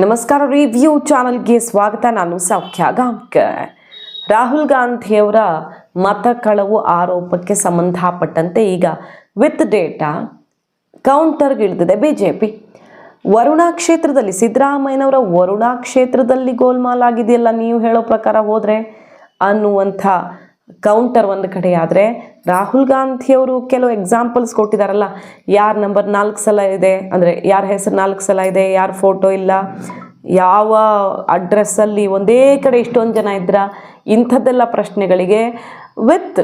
ನಮಸ್ಕಾರ ರಿವ್ಯೂ ಚಾನಲ್ಗೆ ಸ್ವಾಗತ. ನಾನು ಸೌಖ್ಯ ಗಾಂವ್ಕರ್ ರಾಹುಲ್ ಗಾಂಧಿಯವರ ಮತ ಕಳವು ಆರೋಪಕ್ಕೆ ಸಂಬಂಧಪಟ್ಟಂತೆ ಈಗ ವಿತ್ ಡೇಟಾ ಕೌಂಟರ್ಗಿಳಿದಿದೆ ಬಿ ಜೆ ಪಿ ವರುಣಾ ಕ್ಷೇತ್ರದಲ್ಲಿ ಸಿದ್ದರಾಮಯ್ಯನವರ ವರುಣಾ ಕ್ಷೇತ್ರದಲ್ಲಿ ಗೋಲ್ಮಾಲ್ ಆಗಿದೆಯಲ್ಲ ನೀವು ಹೇಳೋ ಪ್ರಕಾರ ಹೋದರೆ ಅನ್ನುವಂಥ ಕೌಂಟರ್ ಒಂದು ಕಡೆ ಆದರೆ ರಾಹುಲ್ ಗಾಂಧಿಯವರು ಕೆಲವು ಎಕ್ಸಾಂಪಲ್ಸ್ ಕೊಟ್ಟಿದ್ದಾರಲ್ಲ ಯಾರ ನಂಬರ್ ನಾಲ್ಕು ಸಲ ಇದೆ? ಅಂದರೆ ಯಾರ ಹೆಸರು ನಾಲ್ಕು ಸಲ ಇದೆ? ಯಾರ ಫೋಟೋ ಇಲ್ಲ? ಯಾವ ಅಡ್ರೆಸ್ಸಲ್ಲಿ ಒಂದೇ ಕಡೆ ಇಷ್ಟೊಂದು ಜನ ಇದ್ರ? ಇಂಥದ್ದೆಲ್ಲ ಪ್ರಶ್ನೆಗಳಿಗೆ ವಿತ್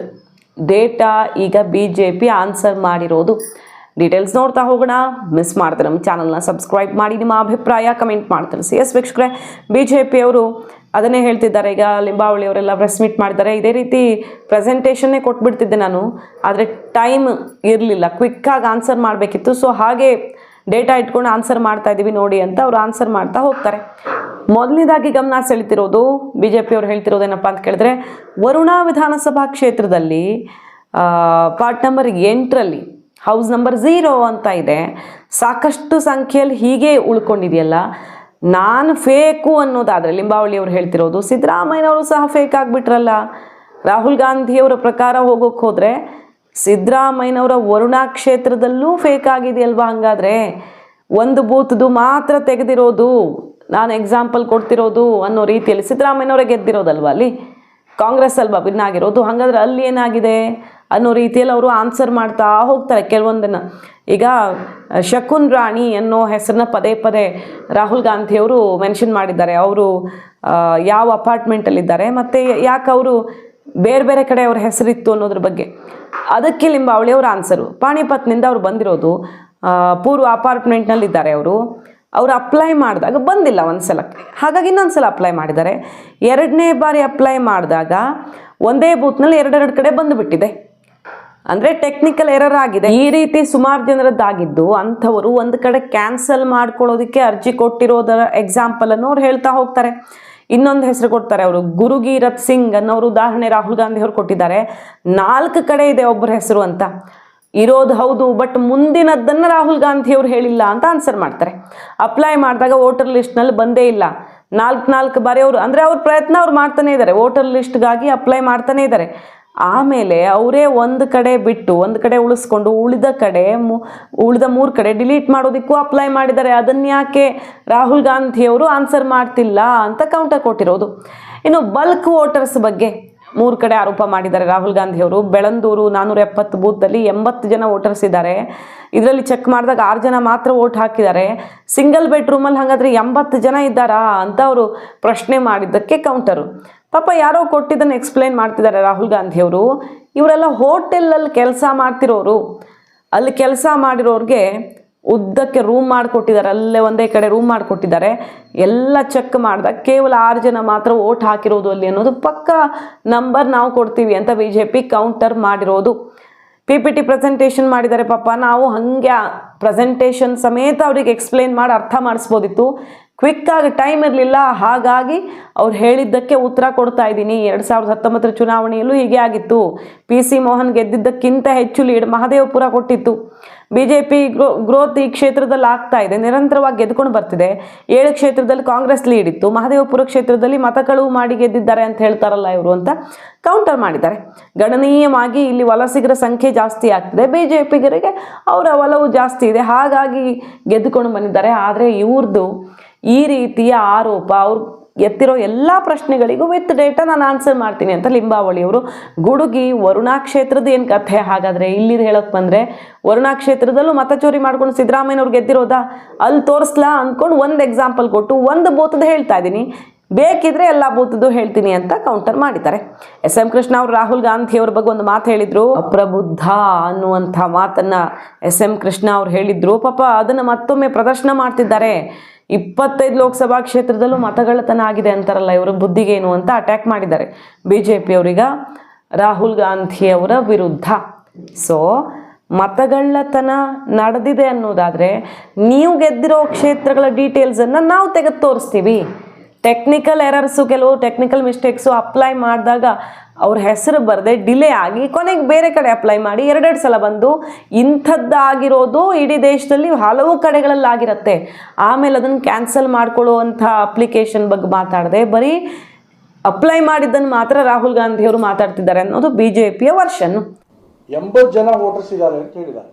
ಡೇಟಾ ಈಗ ಬಿ ಜೆ ಪಿ ಆನ್ಸರ್ ಮಾಡಿರೋದು. ಡೀಟೇಲ್ಸ್ ನೋಡ್ತಾ ಹೋಗೋಣ. ಮಿಸ್ ಮಾಡ್ತಾರೆ ನಮ್ಮ ಚಾನಲ್ನ ಸಬ್ಸ್ಕ್ರೈಬ್ ಮಾಡಿ. ನಿಮ್ಮ ಅಭಿಪ್ರಾಯ ಕಮೆಂಟ್ ಮಾಡಿ ಸಿ ಎಸ್ ವೀಕ್ಷಕರೇ ಬಿ ಜೆ ಪಿಯವರು ಅದನ್ನೇ ಹೇಳ್ತಿದ್ದಾರೆ. ಈಗ ಲಿಂಬಾವಳಿ ಅವರೆಲ್ಲ ಪ್ರೆಸ್ ಮೀಟ್ ಮಾಡಿದ್ದಾರೆ. ಇದೇ ರೀತಿ ಪ್ರೆಸೆಂಟೇಷನ್ನೇ ಕೊಟ್ಬಿಡ್ತಿದ್ದೆ ನಾನು. ಆದರೆ ಟೈಮ್ ಇರಲಿಲ್ಲ. ಕ್ವಿಕ್ಕಾಗಿ ಆನ್ಸರ್ ಮಾಡಬೇಕಿತ್ತು. ಸೊ ಹಾಗೆ ಡೇಟಾ ಇಟ್ಕೊಂಡು ಆನ್ಸರ್ ಮಾಡ್ತಾ ಇದ್ದೀವಿ ನೋಡಿ ಅಂತ ಅವರು ಆನ್ಸರ್ ಮಾಡ್ತಾ ಹೋಗ್ತಾರೆ. ಮೊದಲನೇದಾಗಿ ಗಮನ ಸೆಳಿತಿರೋದು ಬಿ ಜೆ ಪಿಯವ್ರು ಹೇಳ್ತಿರೋದೇನಪ್ಪ ಅಂತ ಕೇಳಿದ್ರೆ, ವರುಣಾ ವಿಧಾನಸಭಾ ಕ್ಷೇತ್ರದಲ್ಲಿ ಪಾರ್ಟ್ ನಂಬರ್ ಎಂಟರಲ್ಲಿ ಹೌಸ್ ನಂಬರ್ ಝೀರೋ ಅಂತ ಇದೆ. ಸಾಕಷ್ಟು ಸಂಖ್ಯೆಯಲ್ಲಿ ಹೀಗೆ ಉಳ್ಕೊಂಡಿದೆಯಲ್ಲ. ನಾನು ಫೇಕು ಅನ್ನೋದಾದರೆ ಲಿಂಬಾವಳಿ ಅವ್ರು ಹೇಳ್ತಿರೋದು, ಸಿದ್ದರಾಮಯ್ಯನವರು ಸಹ ಫೇಕ್ ಆಗಿಬಿಟ್ರಲ್ಲ? ರಾಹುಲ್ ಗಾಂಧಿಯವರ ಪ್ರಕಾರ ಹೋಗೋಕ್ಕೆ ಹೋದರೆ ಸಿದ್ದರಾಮಯ್ಯನವರ ವರುಣಾ ಕ್ಷೇತ್ರದಲ್ಲೂ ಫೇಕ್ ಆಗಿದೆಯಲ್ವಾ ಹಂಗಾದ್ರೆ? ಒಂದು ಬೂತ್ದು ಮಾತ್ರ ತೆಗೆದಿರೋದು, ನಾನು ಎಕ್ಸಾಂಪಲ್ ಕೊಡ್ತಿರೋದು ಅನ್ನೋ ರೀತಿಯಲ್ಲಿ ಸಿದ್ದರಾಮಯ್ಯನವರೇ ಗೆದ್ದಿರೋದಲ್ವ ಅಲ್ಲಿ? ಕಾಂಗ್ರೆಸ್ ಅಲ್ವಾ ಭಿನ್ನ ಆಗಿರೋದು? ಹಾಗಾದ್ರೆ ಅಲ್ಲಿ ಏನಾಗಿದೆ ಅನ್ನೋ ರೀತಿಯಲ್ಲಿ ಅವರು ಆನ್ಸರ್ ಮಾಡ್ತಾ ಹೋಗ್ತಾರೆ. ಕೆಲವೊಂದನ್ನು ಈಗ ಶಕುನ್ ರಾಣಿ ಅನ್ನೋ ಹೆಸರನ್ನ ಪದೇ ಪದೇ ರಾಹುಲ್ ಗಾಂಧಿಯವರು ಮೆನ್ಷನ್ ಮಾಡಿದ್ದಾರೆ. ಅವರು ಯಾವ ಅಪಾರ್ಟ್ಮೆಂಟಲ್ಲಿದ್ದಾರೆ ಮತ್ತು ಯಾಕೆ ಅವರು ಬೇರೆ ಬೇರೆ ಕಡೆ ಅವ್ರ ಹೆಸರಿತ್ತು ಅನ್ನೋದ್ರ ಬಗ್ಗೆ. ಅದಕ್ಕೆ ಲಿಂಬಾವಳಿ ಅವ್ರ ಆನ್ಸರು. ಪಾಣಿಪತ್ನಿಂದ ಅವ್ರು ಬಂದಿರೋದು ಪೂರ್ವ ಅಪಾರ್ಟ್ಮೆಂಟ್ನಲ್ಲಿದ್ದಾರೆ ಅವರು. ಅವರು ಅಪ್ಲೈ ಮಾಡಿದಾಗ ಬಂದಿಲ್ಲ ಒಂದು ಸಲಕ್ಕೆ ಹಾಗಾಗಿ ಇನ್ನೊಂದು ಸಲ ಅಪ್ಲೈ ಮಾಡಿದ್ದಾರೆ. ಎರಡನೇ ಬಾರಿ ಅಪ್ಲೈ ಮಾಡಿದಾಗ ಒಂದೇ ಬೂತ್ನಲ್ಲಿ ಎರಡೆರಡು ಕಡೆ ಬಂದುಬಿಟ್ಟಿದೆ. ಅಂದರೆ ಟೆಕ್ನಿಕಲ್ ಎರರ್ ಆಗಿದೆ. ಈ ರೀತಿ ಸುಮಾರು ಜನರದ್ದಾಗಿದ್ದು ಅಂಥವರು ಒಂದು ಕಡೆ ಕ್ಯಾನ್ಸಲ್ ಮಾಡ್ಕೊಳ್ಳೋದಕ್ಕೆ ಅರ್ಜಿ ಕೊಟ್ಟಿರೋದರ ಎಕ್ಸಾಂಪಲ್ ಅನ್ನು ಅವ್ರು ಹೇಳ್ತಾ ಹೋಗ್ತಾರೆ. ಇನ್ನೊಂದು ಹೆಸರು ಕೊಡ್ತಾರೆ ಅವರು ಗುರುಗೀರತ್ ಸಿಂಗ್ ಅನ್ನೋರು ಉದಾಹರಣೆ ರಾಹುಲ್ ಗಾಂಧಿ ಅವರು ಕೊಟ್ಟಿದ್ದಾರೆ. ನಾಲ್ಕು ಕಡೆ ಇದೆ ಒಬ್ಬರ ಹೆಸರು ಅಂತ. ಇರೋದು ಹೌದು ಬಟ್ ಮುಂದಿನದ್ದನ್ನು ರಾಹುಲ್ ಗಾಂಧಿ ಅವರು ಹೇಳಿಲ್ಲ ಅಂತ ಆನ್ಸರ್ ಮಾಡ್ತಾರೆ. ಅಪ್ಲೈ ಮಾಡಿದಾಗ ವೋಟರ್ ಲಿಸ್ಟ್ನಲ್ಲಿ ಬಂದೇ ಇಲ್ಲ. ನಾಲ್ಕು ನಾಲ್ಕು ಬಾರಿ ಅವರು, ಅಂದರೆ ಅವ್ರ ಪ್ರಯತ್ನ ಅವ್ರು ಮಾಡ್ತಾನೆ ಇದ್ದಾರೆ. ವೋಟರ್ ಲಿಸ್ಟ್ಗಾಗಿ ಅಪ್ಲೈ ಮಾಡ್ತಾನೆ ಇದ್ದಾರೆ. ಆಮೇಲೆ ಅವರೇ ಒಂದು ಕಡೆ ಬಿಟ್ಟು, ಒಂದು ಕಡೆ ಉಳಿಸ್ಕೊಂಡು ಉಳಿದ ಕಡೆ ಮು, ಉಳಿದ ಮೂರು ಕಡೆ ಡಿಲೀಟ್ ಮಾಡೋದಕ್ಕೂ ಅಪ್ಲೈ ಮಾಡಿದ್ದಾರೆ. ಅದನ್ನು ಯಾಕೆ ರಾಹುಲ್ ಗಾಂಧಿಯವರು ಆನ್ಸರ್ ಮಾಡ್ತಿಲ್ಲ ಅಂತ ಕೌಂಟರ್ ಕೊಟ್ಟಿರೋದು. ಇನ್ನು ಬಲ್ಕ್ ವೋಟರ್ಸ್ ಬಗ್ಗೆ. ಮೂರು ಕಡೆ ಆರೋಪ ಮಾಡಿದ್ದಾರೆ ರಾಹುಲ್ ಗಾಂಧಿಯವರು. ಬೆಳಂದೂರು ನಾನ್ನೂರ ಎಪ್ಪತ್ತು ಬೂತಲ್ಲಿ ಎಂಬತ್ತು ಜನ ವೋಟರ್ಸ್ ಇದ್ದಾರೆ ಇದರಲ್ಲಿ ಚೆಕ್ ಮಾಡಿದಾಗ ಆರು ಜನ ಮಾತ್ರ ವೋಟ್ ಹಾಕಿದ್ದಾರೆ. ಸಿಂಗಲ್ ಬೆಡ್ರೂಮಲ್ಲಿ ಹಾಗಾದರೆ ಎಂಬತ್ತು ಜನ ಇದ್ದಾರಾ ಅಂತ ಅವರು ಪ್ರಶ್ನೆ ಮಾಡಿದ್ದಕ್ಕೆ ಕೌಂಟರು. ಪಾಪ ಯಾರೋ ಕೊಟ್ಟಿದ್ದನ್ನು ಎಕ್ಸ್ಪ್ಲೈನ್ ಮಾಡ್ತಿದ್ದಾರೆ ರಾಹುಲ್ ಗಾಂಧಿಯವರು. ಇವರೆಲ್ಲ ಹೋಟೆಲಲ್ಲಿ ಕೆಲಸ ಮಾಡ್ತಿರೋರು. ಅಲ್ಲಿ ಕೆಲಸ ಮಾಡಿರೋರಿಗೆ ಉದ್ದಕ್ಕೆ ರೂಮ್ ಮಾಡಿಕೊಟ್ಟಿದ್ದಾರೆ, ಅಲ್ಲೇ ಒಂದೇ ಕಡೆ ರೂಮ್ ಮಾಡಿಕೊಟ್ಟಿದ್ದಾರೆ. ಎಲ್ಲ ಚೆಕ್ ಮಾಡಿದಾಗ ಕೇವಲ ಆರು ಜನ ಮಾತ್ರ ಓಟ್ ಹಾಕಿರೋದು ಅಲ್ಲಿ ಅನ್ನೋದು ಪಕ್ಕ ನಂಬರ್ ನಾವು ಕೊಡ್ತೀವಿ ಅಂತ ಬಿ ಕೌಂಟರ್ ಮಾಡಿರೋದು. ಪಿ ಪಿ ಟಿ ಪ್ರೆಸೆಂಟೇಷನ್ ಮಾಡಿದ್ದಾರೆ ಪಾಪ, ನಾವು ಹಾಗೆ ಪ್ರೆಸೆಂಟೇಷನ್ ಸಮೇತ ಅವ್ರಿಗೆ ಎಕ್ಸ್ಪ್ಲೇನ್ ಮಾಡಿ ಅರ್ಥ ಮಾಡಿಸ್ಬೋದಿತ್ತು. ಕ್ವಿಕ್ಕಾಗಿ ಟೈಮ್ ಇರಲಿಲ್ಲ, ಹಾಗಾಗಿ ಅವ್ರು ಹೇಳಿದ್ದಕ್ಕೆ ಉತ್ತರ ಕೊಡ್ತಾ ಇದ್ದೀನಿ. ಎರಡು ಸಾವಿರದ ಹತ್ತೊಂಬತ್ತರ ಚುನಾವಣೆಯಲ್ಲೂ ಹೀಗೆ ಆಗಿತ್ತು. ಪಿ ಸಿ ಮೋಹನ್ ಗೆದ್ದಿದ್ದಕ್ಕಿಂತ ಹೆಚ್ಚು ಲೀಡ್ ಮಹದೇವಪುರ ಕೊಟ್ಟಿತ್ತು. B J P grow growth ಈ ಕ್ಷೇತ್ರದಲ್ಲಿ ಆಗ್ತಾ ಇದೆ. ನಿರಂತರವಾಗಿ ಗೆದ್ಕೊಂಡು ಬರ್ತಿದೆ. ಏಳು ಕ್ಷೇತ್ರದಲ್ಲಿ ಕಾಂಗ್ರೆಸ್ ಲೀಡ್ ಇತ್ತು. ಮಹದೇವಪುರ ಕ್ಷೇತ್ರದಲ್ಲಿ ಮತ ಕಳುವು ಮಾಡಿ ಗೆದ್ದಿದ್ದಾರೆ ಅಂತ ಹೇಳ್ತಾರಲ್ಲ ಇವರು ಅಂತ ಕೌಂಟರ್ ಮಾಡಿದ್ದಾರೆ. ಗಣನೀಯವಾಗಿ ಇಲ್ಲಿ ವಲಸಿಗರ ಸಂಖ್ಯೆ ಜಾಸ್ತಿ ಆಗ್ತಿದೆ. ಬಿ ಜೆ ಪಿಗರಿಗೆ ಅವರ ಒಲವು ಜಾಸ್ತಿ ಇದೆ. ಹಾಗಾಗಿ ಗೆದ್ದುಕೊಂಡು ಬಂದಿದ್ದಾರೆ. ಆದರೆ ಇವ್ರದ್ದು ಈ ರೀತಿಯ ಆರೋಪ, ಅವ್ರು ಎತ್ತಿರೋ ಎಲ್ಲ ಪ್ರಶ್ನೆಗಳಿಗೂ ವಿತ್ ಡೇಟಾ ನಾನು ಆನ್ಸರ್ ಮಾಡ್ತೀನಿ ಅಂತ ಲಿಂಬಾವಳಿಯವರು. ಗುಡುಗಿ ವರುಣಾ ಕ್ಷೇತ್ರದ ಏನು ಕಥೆ? ಹಾಗಾದರೆ ಇಲ್ಲಿ ಹೇಳೋಕೆ ಬಂದರೆ ವರುಣಾ ಕ್ಷೇತ್ರದಲ್ಲೂ ಮತ ಚೋರಿ ಮಾಡ್ಕೊಂಡು ಸಿದ್ದರಾಮಯ್ಯನವ್ರು ಗೆದ್ದಿರೋದಾ? ಅಲ್ಲಿ ತೋರಿಸ್ಲಾ ಅಂದ್ಕೊಂಡು ಒಂದು ಎಕ್ಸಾಂಪಲ್ ಕೊಟ್ಟು ಒಂದು ಬೋತದ ಹೇಳ್ತಾ ಇದ್ದೀನಿ. ಬೇಕಿದ್ರೆ ಎಲ್ಲ ಬೂತದ್ದು ಹೇಳ್ತೀನಿ ಅಂತ ಕೌಂಟರ್ ಮಾಡಿದ್ದಾರೆ. ಎಸ್ ಎಂ ಕೃಷ್ಣ ಅವರು ರಾಹುಲ್ ಗಾಂಧಿ ಅವ್ರ ಬಗ್ಗೆ ಒಂದು ಮಾತು ಹೇಳಿದ್ರು. ಅಪ್ರಬುದ್ಧ ಅನ್ನುವಂಥ ಮಾತನ್ನ ಎಸ್ ಎಂ ಕೃಷ್ಣ ಅವ್ರು ಹೇಳಿದ್ರು. ಪಾಪ ಅದನ್ನು ಮತ್ತೊಮ್ಮೆ ಪ್ರದರ್ಶನ ಮಾಡ್ತಿದ್ದಾರೆ. ಇಪ್ಪತ್ತೈದು ಲೋಕಸಭಾ ಕ್ಷೇತ್ರದಲ್ಲೂ ಮತಗಳತನ ಆಗಿದೆ ಅಂತಾರಲ್ಲ, ಇವರು ಬುದ್ಧಿಗೇನು ಅಂತ ಅಟ್ಯಾಕ್ ಮಾಡಿದ್ದಾರೆ. ಬಿ ಜೆ ರಾಹುಲ್ ರಾಹುಲ್ ಗಾಂಧಿಯವರ ವಿರುದ್ಧ. ಸೊ ಮತಗಳ್ಳತನ ನಡೆದಿದೆ ಅನ್ನೋದಾದರೆ, ನೀವು ಗೆದ್ದಿರೋ ಕ್ಷೇತ್ರಗಳ ಡೀಟೇಲ್ಸನ್ನು ನಾವು ತೆಗೆದು ತೋರಿಸ್ತೀವಿ. ಟೆಕ್ನಿಕಲ್ ಎರರ್ಸು ಕೆಲವು ಟೆಕ್ನಿಕಲ್ ಮಿಸ್ಟೇಕ್ಸು ಅಪ್ಲೈ ಮಾಡಿದಾಗ ಅವ್ರ ಹೆಸರು ಬರದೆ ಡಿಲೇ ಆಗಿ ಕೊನೆಗೆ ಬೇರೆ ಕಡೆ ಅಪ್ಲೈ ಮಾಡಿ ಎರಡೆರಡು ಸಲ ಬಂದು ಇಂಥದ್ದಾಗಿರೋದು ಇಡೀ ದೇಶದಲ್ಲಿ ಹಲವು ಕಡೆಗಳಲ್ಲಿ ಆಗಿರುತ್ತೆ ಆಮೇಲೆ ಅದನ್ನು ಕ್ಯಾನ್ಸಲ್ ಮಾಡ್ಕೊಳ್ಳುವಂಥ ಅಪ್ಲಿಕೇಶನ್ ಬಗ್ಗೆ ಮಾತಾಡದೆ, ಬರೀ ಅಪ್ಲೈ ಮಾಡಿದ್ದನ್ನು ಮಾತ್ರ ರಾಹುಲ್ ಗಾಂಧಿಯವರು ಮಾತಾಡ್ತಿದ್ದಾರೆ ಅನ್ನೋದು ಬಿ ಜೆ ಪಿಯ ವರ್ಷನ್. ಎಂಬತ್ತು ಜನ ವೋಟರ್ಸ್ ಇದ್ದಾರೆ ಅಂತ ಹೇಳಿದ್ದಾರೆ.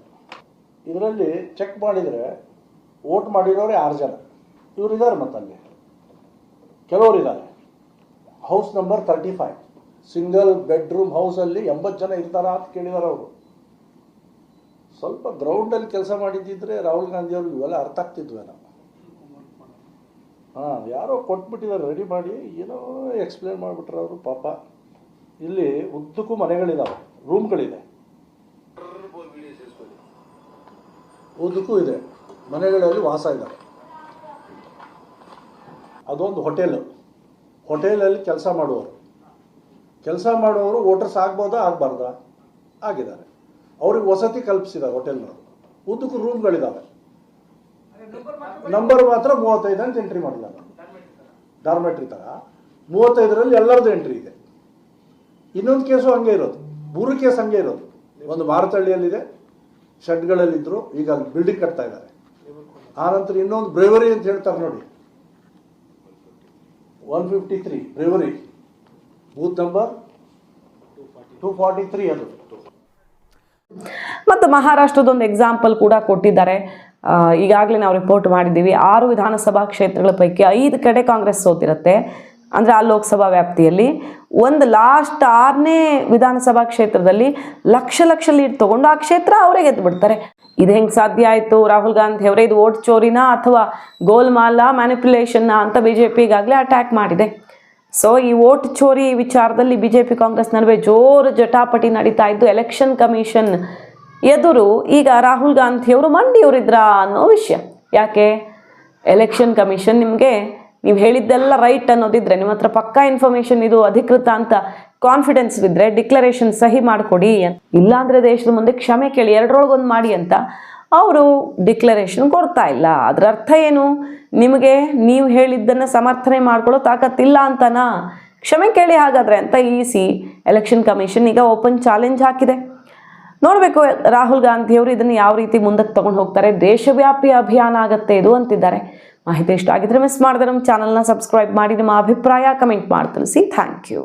ಇದರಲ್ಲಿ ಚೆಕ್ ಮಾಡಿದರೆ ವೋಟ್ ಮಾಡಿರೋರು ಆರು ಜನ. ಇವರು ಇದ್ದಾರೆ ಮತ್ತಲ್ಲಿ. ಕೆಲವರು ಇದ್ದಾರೆ house number thirty five single bedroom ಹೌಸಲ್ಲಿ ಎಂಬತ್ತು ಜನ ಇರ್ತಾರ ಅಂತ ಕೇಳಿದಾರೆ ಅವರು. ಸ್ವಲ್ಪ ಗ್ರೌಂಡಲ್ಲಿ ಕೆಲಸ ಮಾಡಿದ್ದಿದ್ರೆ ರಾಹುಲ್ ಗಾಂಧಿ ಅವರು ಇವೆಲ್ಲ ಅರ್ಥ ನಾವು. ಹಾಂ, ಯಾರೋ ಕೊಟ್ಬಿಟ್ಟಿದ್ದಾರೆ ರೆಡಿ ಮಾಡಿ, ಏನೋ ಎಕ್ಸ್ಪ್ಲೇನ್ ಮಾಡಿಬಿಟ್ರೆ ಅವರು, ಪಾಪ. ಇಲ್ಲಿ ಉದ್ದಕ್ಕೂ ಮನೆಗಳಿದ್ದಾವೆ ರೂಮ್ಗಳಿದೆ ಉದ್ದಕ್ಕೂ ಇದೆ, ಮನೆಗಳಲ್ಲಿ ವಾಸ ಇದ್ದಾರೆ ಅದೊಂದು ಹೋಟೆಲ್ ಹೋಟೆಲಲ್ಲಿ ಕೆಲಸ ಮಾಡುವವರು. ಕೆಲಸ ಮಾಡುವವರು ವೋಟರ್ಸ್ ಆಗ್ಬೋದಾ, ಆಗಬಾರ್ದಾ? ಆಗಿದ್ದಾರೆ. ಅವ್ರಿಗೆ ವಸತಿ ಕಲ್ಪಿಸಿದ್ದಾರೆ ಹೋಟೆಲ್ನವರು ಉದ್ದಕ್ಕೂ ರೂಮ್ಗಳಿದ್ದಾವೆ ನಂಬರ್ ಮಾತ್ರ ಮೂವತ್ತೈದು ಅಂತ ಎಂಟ್ರಿ ಮಾಡಿದ್ದಾರೆ. ಡಾರ್ಮೆಟ್ರಿ ಥರ ಮೂವತ್ತೈದರಲ್ಲಿ ಎಲ್ಲರದ್ದು ಎಂಟ್ರಿ ಇದೆ. ಇನ್ನೊಂದು ಕೇಸು ಹಂಗೆ ಇರೋದು. ಮೂರು ಕೇಸ್ ಹಂಗೆ ಇರೋದು. ಒಂದು ಮಾರತಳ್ಳಿಯಲ್ಲಿದೆ. ಶೆಡ್ಗಳಲ್ಲಿದ್ದರು ಈಗ ಬಿಲ್ಡಿಂಗ್ ಕಟ್ತಾ ಇದ್ದಾರೆ. ಆನಂತರ ಇನ್ನೊಂದು ಬ್ರೇವರಿ ಅಂತ ಹೇಳ್ತಾರೆ ನೋಡಿ. One fifty three brewery booth number two forty three ಅದು. ಮತ್ತು ಮಹಾರಾಷ್ಟ್ರದ ಒಂದು ಎಕ್ಸಾಂಪಲ್ ಕೂಡ ಕೊಟ್ಟಿದ್ದಾರೆ. ಈಗಾಗಲೇ ನಾವು ರಿಪೋರ್ಟ್ ಮಾಡಿದ್ದೀವಿ. ಆರು ವಿಧಾನಸಭಾ ಕ್ಷೇತ್ರಗಳ ಪೈಕಿ ಐದು ಕಡೆ ಕಾಂಗ್ರೆಸ್ ಸೋತಿರುತ್ತೆ. ಅಂದರೆ ಆ ಲೋಕಸಭಾ ವ್ಯಾಪ್ತಿಯಲ್ಲಿ ಒಂದು ಲಾಸ್ಟ್ ಆರನೇ ವಿಧಾನಸಭಾ ಕ್ಷೇತ್ರದಲ್ಲಿ ಲಕ್ಷ ಲಕ್ಷ ಲೀಡ್ ತೊಗೊಂಡು ಆ ಕ್ಷೇತ್ರ ಅವರೇ ಗೆದ್ದು ಬಿಡ್ತಾರೆ ಇದು ಹೆಂಗೆ ಸಾಧ್ಯ ಆಯಿತು? ರಾಹುಲ್ ಗಾಂಧಿ ಅವರೇ ಇದು ಓಟ್ ಚೋರಿನ ಅಥವಾ ಗೋಲ್ಮಾಲ ಮ್ಯಾನಿಪ್ಯುಲೇಷನ್ನ ಅಂತ ಬಿ ಜೆ ಪಿಗಾಗಲೇ ಅಟ್ಯಾಕ್ ಮಾಡಿದೆ. ಸೊ ಈ ಓಟ್ ಚೋರಿ ವಿಚಾರದಲ್ಲಿ ಬಿ ಜೆ ಪಿ ಕಾಂಗ್ರೆಸ್ ನಡುವೆ ಜೋರು ಜಟಾಪಟಿ ನಡೀತಾ ಇದ್ದು ಎಲೆಕ್ಷನ್ ಕಮಿಷನ್ ಎದುರು ಈಗ ರಾಹುಲ್ ಗಾಂಧಿಯವರು ಮಂಡಿಯವರಿದ್ರಾ ಅನ್ನೋ ವಿಷಯ. ಯಾಕೆ? ಎಲೆಕ್ಷನ್ ಕಮಿಷನ್ ನಿಮಗೆ ನೀವು ಹೇಳಿದ್ದೆಲ್ಲ ರೈಟ್ ಅನ್ನೋದಿದ್ರೆ ನಿಮ್ಮ ಹತ್ರ ಪಕ್ಕಾ ಇನ್ಫಾರ್ಮೇಶನ್ ಇದು ಅಧಿಕೃತ ಅಂತ ಕಾನ್ಫಿಡೆನ್ಸ್ ಇದ್ರೆ ಡಿಕ್ಲರೇಷನ್ ಸಹಿ ಮಾಡಿಕೊಡಿ ಇಲ್ಲಾಂದರೆ ದೇಶದ ಮುಂದೆ ಕ್ಷಮೆ ಕೇಳಿ ಎರಡರೊಳಗೊಂದು ಮಾಡಿ ಅಂತ ಅವರು ಡಿಕ್ಲರೇಷನ್ ಕೊಡ್ತಾ ಇಲ್ಲ. ಅದರ ಅರ್ಥ ಏನು? ನಿಮಗೆ ನೀವು ಹೇಳಿದ್ದನ್ನು ಸಮರ್ಥನೆ ಮಾಡ್ಕೊಳ್ಳೋ ತಾಕತ್ತಿಲ್ಲ ಅಂತನಾ? ಕ್ಷಮೆ ಕೇಳಿ ಹಾಗಾದ್ರೆ ಅಂತ ಇ ಸಿ ಎಲೆಕ್ಷನ್ ಕಮಿಷನ್ ಈಗ ಓಪನ್ ಚಾಲೆಂಜ್ ಹಾಕಿದೆ. ನೋಡಬೇಕು ರಾಹುಲ್ ಗಾಂಧಿಯವರು ಇದನ್ನು ಯಾವ ರೀತಿ ಮುಂದಕ್ಕೆ ತಗೊಂಡು ಹೋಗ್ತಾರೆ. ದೇಶವ್ಯಾಪಿ ಅಭಿಯಾನ ಆಗತ್ತೆ ಇದು ಅಂತಿದ್ದಾರೆ. ಮಾಹಿತಿ ಇಷ್ಟ ಆಗಿದ್ರೆ ಮಿಸ್ ಮಾಡಿದ್ರೆ ನಮ್ಮ ಚಾನಲ್ನ ಸಬ್ಸ್ಕ್ರೈಬ್ ಮಾಡಿ, ನಿಮ್ಮ ಅಭಿಪ್ರಾಯ ಕಮೆಂಟ್ ಮಾಡಿ ತಿಳಿಸಿ ಥ್ಯಾಂಕ್ ಯು